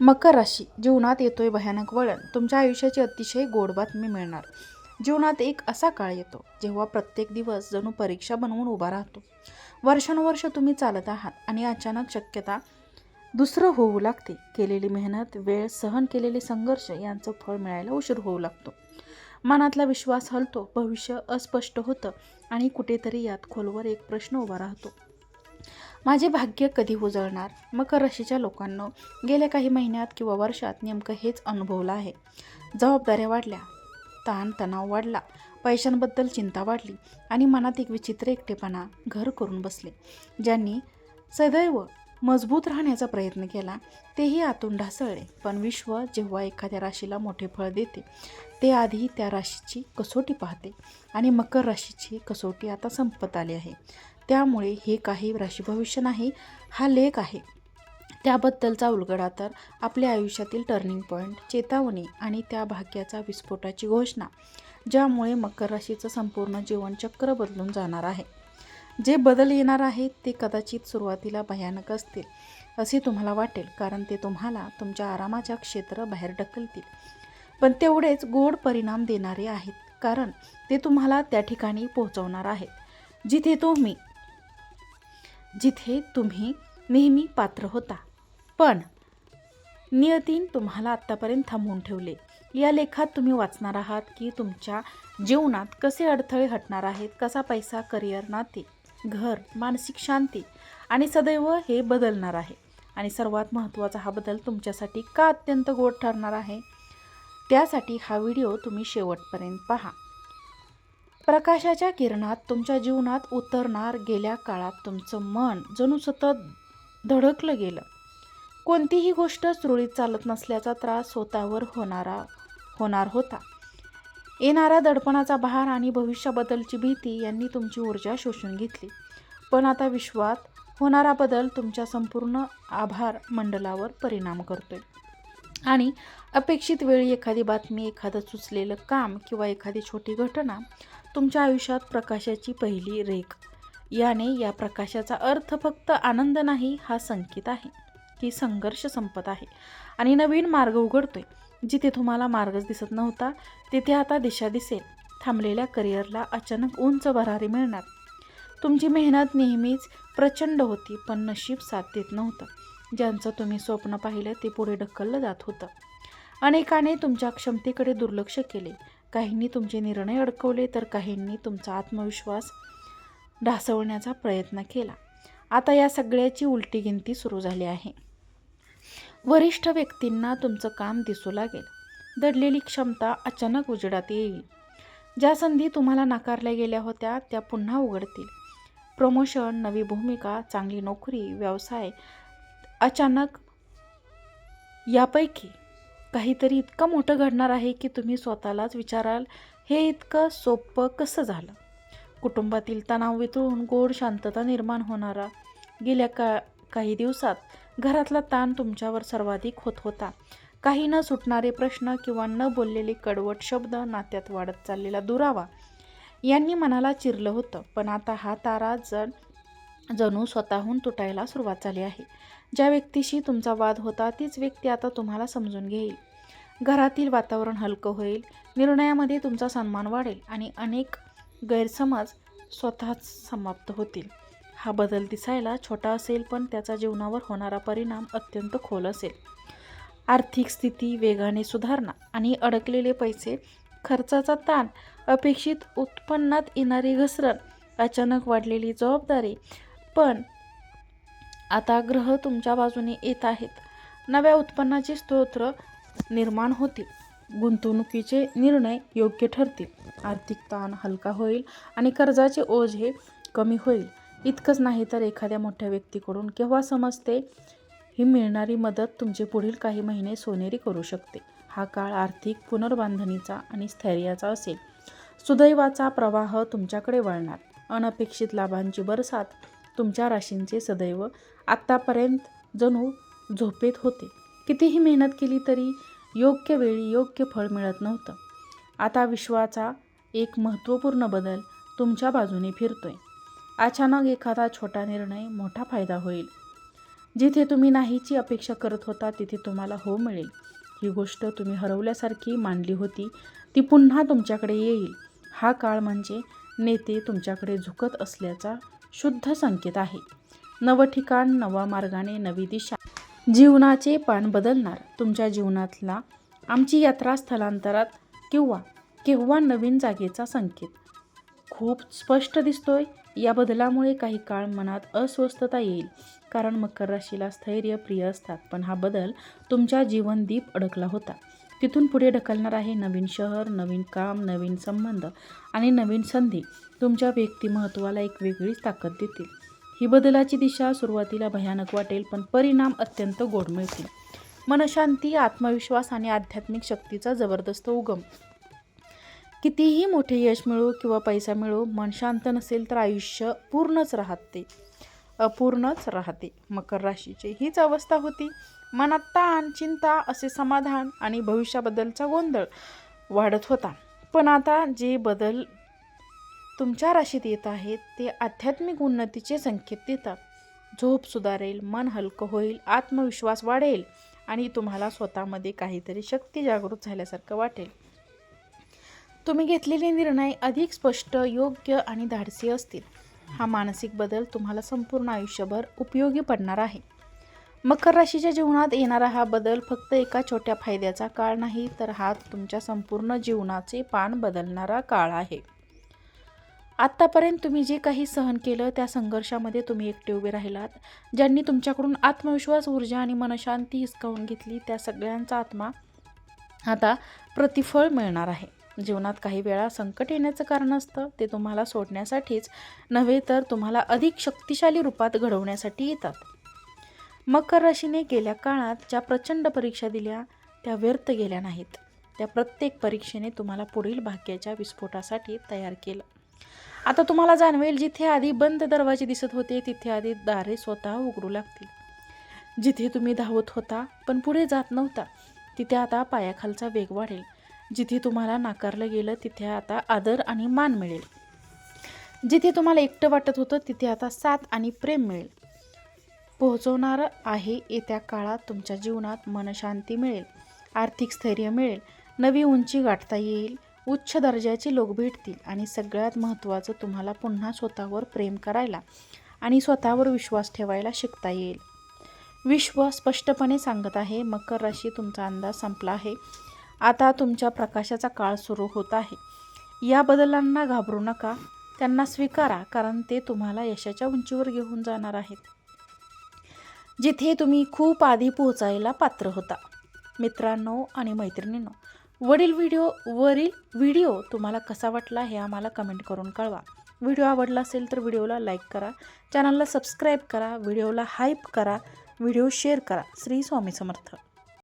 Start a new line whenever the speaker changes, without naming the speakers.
मकर राशी जीवनात येतोय भयानक वळण. तुमच्या आयुष्याची अतिशय गोड बातमी मिळणार. जीवनात एक असा काळ येतो जेव्हा प्रत्येक दिवस जणू परीक्षा बनवून उभा राहतो. वर्षानुवर्ष तुम्ही चालत आहात आणि अचानक शक्यता दुसरं होऊ लागते. केलेली मेहनत वेळ सहन केलेले संघर्ष यांचं फळ मिळायला उशीर होऊ लागतो. मनातला विश्वास हलतो भविष्य अस्पष्ट होतं आणि कुठेतरी यात खोलवर एक प्रश्न उभा राहतो. माझे भाग्य कधी उजळणार? मकर राशीच्या लोकांना गेल्या काही महिन्यात किंवा वर्षात नेमकं हेच अनुभवलं आहे. जबाबदाऱ्या वाढल्या ताणतणाव वाढला पैशांबद्दल चिंता वाढली आणि मनात एक विचित्र एकटेपणा घर करून बसले. ज्यांनी सदैव मजबूत राहण्याचा प्रयत्न केला तेही आतून ढासळले. पण विश्व जेव्हा एखाद्या राशीला मोठे फळ देते ते आधी त्या राशीची कसोटी पाहते आणि मकर राशीची कसोटी आता संपत आली आहे. त्यामुळे हे काही राशी भविष्य नाही हा लेख आहे. त्याबद्दलचा उलगडा तर आपल्या आयुष्यातील टर्निंग पॉईंट चेतावणी आणि त्या भाग्याचा विस्फोटाची घोषणा ज्यामुळे मकर राशीचं संपूर्ण जीवनचक्र बदलून जाणार आहे. जे बदल येणार आहेत ते कदाचित सुरुवातीला भयानक असतील असे तुम्हाला वाटेल कारण ते तुम्हाला तुमच्या आरामाच्या क्षेत्र बाहेर ढकलतील. पण तेवढेच गोड परिणाम देणारे आहेत कारण ते तुम्हाला त्या ठिकाणी पोहोचवणार आहेत जिथे तुम्ही जिथे तुम्ही नेहमी पात्र होता. पण नियतीन तुम्हाला आत्तापर्यंत थांबवून ठेवले. या लेखात तुम्ही वाचणार आहात की तुमच्या जीवनात कसे अडथळे हटणार आहेत कसा पैसा करिअर नाते घर मानसिक शांती आणि सदैव हे बदलणार आहे. आणि सर्वात महत्त्वाचा हा बदल तुमच्यासाठी का अत्यंत गोड ठरणार आहे? त्यासाठी हा व्हिडिओ तुम्ही शेवटपर्यंत पहा. प्रकाशाच्या किरणात तुमच्या जीवनात उतरणार गेल्या काळात तुमचं मन जणू सतत धडकलं गेलं. कोणतीही गोष्ट सुरळीत चालत नसल्याचा त्रास स्वतःवर होणारा होणार होता. येणाऱ्या दडपणाचा भार आणि भविष्याबद्दलची भीती यांनी तुमची ऊर्जा शोषून घेतली. पण आता विश्वात होणारा बदल तुमच्या संपूर्ण आभार मंडलावर परिणाम करतोय. आणि अपेक्षित वेळी एखादी बातमी एखादं सुचलेलं काम किंवा एखादी छोटी घटना तुमच्या आयुष्यात प्रकाशाची पहिली रेख. याने या प्रकाशाचा अर्थ फक्त आनंद नाही हा संकेत आहे. की संघर्ष संपत आहे. आणि नवीन मार्ग उघडतोय. जिथे तुम्हाला मार्गच दिसत नव्हता तिथे आता दिशा दिसेल. थांबलेल्या करिअरला अचानक उंच भरारी मिळणार. तुमची मेहनत नेहमीच प्रचंड होती पण नशीब साथ देत नव्हतं. ज्यांचं तुम्ही स्वप्न पाहिलं ते पुढे ढकललं जात होतं. अनेकाने तुमच्या क्षमतेकडे दुर्लक्ष केले. काहींनी तुमचे निर्णय अडकवले तर काहींनी तुमचा आत्मविश्वास ढासवण्याचा प्रयत्न केला. आता या सगळ्याची उलटी गिनती सुरू झाली आहे. वरिष्ठ व्यक्तींना तुमचं काम दिसू लागेल. दडलेली क्षमता अचानक उजेडात येईल. ज्या संधी तुम्हाला नाकारल्या गेल्या होत्या त्या पुन्हा उघडतील. प्रमोशन नवी भूमिका चांगली नोकरी व्यवसाय अचानक यापैकी काहीतरी इतकं मोठं घडणार आहे की तुम्ही स्वतःलाच विचाराल हे इतकं सोपं कसं झालं? कुटुंबातील तणाव वितळून गोड शांतता निर्माण होणारा गेल्या का काही दिवसात घरातला ताण तुमच्यावर सर्वाधिक होत होता. काही न सुटणारे प्रश्न किंवा न बोललेले कडवट शब्द नात्यात वाढत चाललेला दुरावा यांनी मनाला चिरलं होतं. पण आता हा तारा जण जणू स्वतःहून तुटायला सुरुवात झाली आहे. ज्या व्यक्तीशी तुमचा वाद होता तीच व्यक्ती आता तुम्हाला समजून घेईल. घरातील वातावरण हलकं होईल निर्णयामध्ये तुमचा सन्मान वाढेल आणि अनेक गैरसमज स्वतःच समाप्त होतील. हा बदल दिसायला छोटा असेल पण त्याचा जीवनावर होणारा परिणाम अत्यंत खोल असेल. आर्थिक स्थिती वेगाने सुधारणा आणि अडकलेले पैसे खर्चाचा ताण अपेक्षित उत्पन्नात येणारी घसरण अचानक वाढलेली जबाबदारी पण आता ग्रह तुमच्या बाजूने येत आहेत. नव्या उत्पन्नाचे स्तोत्र निर्माण होतील. गुंतवणुकीचे निर्णय योग्य ठरतील. आर्थिक ताण हलका होईल आणि कर्जाचे ओझ हे कमी होईल. इतकंच नाही तर एखाद्या मोठ्या व्यक्तीकडून केव्हा समजते? ही मिळणारी मदत तुमचे पुढील काही महिने सोनेरी करू शकते. हा काळ आर्थिक पुनर्बांधणीचा आणि स्थैर्याचा असेल. सुदैवाचा प्रवाह तुमच्याकडे वळणार. अनपेक्षित लाभांची बरसात तुमच्या राशींचे सदैव आत्तापर्यंत जणू झोपेत होते. कितीही मेहनत केली तरी योग्य वेळी योग्य फळ मिळत नव्हतं. आता विश्वाचा एक महत्त्वपूर्ण बदल तुमच्या बाजूने फिरतोय. अचानक एखादा छोटा निर्णय मोठा फायदा होईल. जिथे तुम्ही नाहीची अपेक्षा करत होता तिथे तुम्हाला हो मिळेल. ही गोष्ट तुम्ही हरवल्यासारखी मांडली होती ती पुन्हा तुमच्याकडे येईल. हा काळ म्हणजे नेते तुमच्याकडे झुकत असल्याचा शुद्ध संकेत आहे. नवं ठिकाण नवा मार्गाने नवी दिशा. जीवनाचे पान बदलणार. तुमच्या जीवनातला आमची यात्रा स्थलांतरात किंवा केव्हा नवीन जागेचा संकेत. खूप स्पष्ट दिसतोय. या बदलामुळे काही काळ मनात अस्वस्थता येईल. कारण मकर राशीला स्थैर्य प्रिय असतात. पण हा बदल तुमच्या जीवनदीप अडकला होता. तिथून पुढे ढकलणार आहे नवीन शहर नवीन काम नवीन संबंध आणि नवीन संधी. तुमच्या व्यक्तिमत्वाला एक वेगळीच ताकद देतील. ही बदलाची दिशा सुरुवातीला भयानक वाटेल पण परिणाम अत्यंत गोड मिळतील. मनशांती आत्मविश्वास आणि आध्यात्मिक शक्तीचा जबरदस्त उगम. कितीही मोठे यश मिळो किंवा पैसा मिळो मन शांत नसेल तर आयुष्य पूर्णच राहते. अपूर्णच राहते. मकर राशीची हीच अवस्था होती. मनात ताण चिंता असे समाधान आणि भविष्याबद्दलचा गोंधळ वाढत होता. पण आता जे बदल तुमच्या राशीत येत आहेत ते आध्यात्मिक उन्नतीचे संकेत देतात. झोप सुधारेल मन हलकं होईल आत्मविश्वास वाढेल आणि तुम्हाला स्वतःमध्ये काहीतरी शक्ती जागृत झाल्यासारखं वाटेल. तुम्ही घेतलेले निर्णय अधिक स्पष्ट योग्य आणि धाडसी असतील. हा मानसिक बदल तुम्हाला संपूर्ण आयुष्यभर उपयोगी पडणार आहे. मकर राशीच्या जीवनात येणारा हा बदल फक्त एका छोट्या फायद्याचा काळ नाही तर हा तुमच्या संपूर्ण जीवनाचे पान बदलणारा काळ आहे. आत्तापर्यंत तुम्ही जे काही सहन केलं त्या संघर्षामध्ये तुम्ही एकटे उभे राहिलात. ज्यांनी तुमच्याकडून आत्मविश्वास ऊर्जा आणि मनशांती हिसकावून घेतली त्या सगळ्यांचा आत्मा आता प्रतिफळ मिळणार आहे. जीवनात काही वेळा संकट येण्याचं कारण असतं. ते तुम्हाला सोडण्यासाठीच नव्हे तर तुम्हाला अधिक शक्तिशाली रूपात घडवण्यासाठी येतात. मकर राशीने गेल्या काळात ज्या प्रचंड परीक्षा दिल्या त्या व्यर्थ गेल्या नाहीत. त्या प्रत्येक परीक्षेने तुम्हाला पुढील भाग्याच्या विस्फोटासाठी तयार केलं. आता तुम्हाला जाणवेल जिथे आधी बंद दरवाजे दिसत होते तिथे आधी दारे स्वतः उघडू लागतील. जिथे तुम्ही धावत होता पण पुढे जात नव्हता तिथे आता पायाखालचा वेग वाढेल. जिथे तुम्हाला नाकारलं गेलं तिथे आता आदर आणि मान मिळेल. जिथे तुम्हाला एकटं वाटत होतं तिथे आता साथ आणि प्रेम मिळेल. पोहोचवणारं आहे येत्या काळात तुमच्या जीवनात मनशांती मिळेल आर्थिक स्थैर्य मिळेल नवी उंची गाठता येईल उच्च दर्जाचे लोक भेटतील आणि सगळ्यात महत्त्वाचं तुम्हाला पुन्हा स्वतःवर प्रेम करायला आणि स्वतःवर विश्वास ठेवायला शिकता येईल. विश्व स्पष्टपणे सांगत आहे मकर राशी तुमचा अंदाज संपला आहे. आता तुमच्या प्रकाशाचा काळ सुरू होत आहे. या बदलांना घाबरू नका. त्यांना स्वीकारा कारण ते तुम्हाला यशाच्या उंचीवर घेऊन जाणार आहेत. जिथे तुम्ही खूप आधी पोहोचायला पात्र होता. मित्रांनो आणि मैत्रिणींनो वडील व्हिडिओ वरील व्हिडिओ तुम्हाला कसा वाटला हे आम्हाला कमेंट करून कळवा. व्हिडिओ आवडला असेल तर व्हिडिओला लाईक करा. चॅनलला सबस्क्राईब करा. व्हिडिओला हाईप करा. व्हिडिओ शेअर करा. श्री स्वामी समर्थ.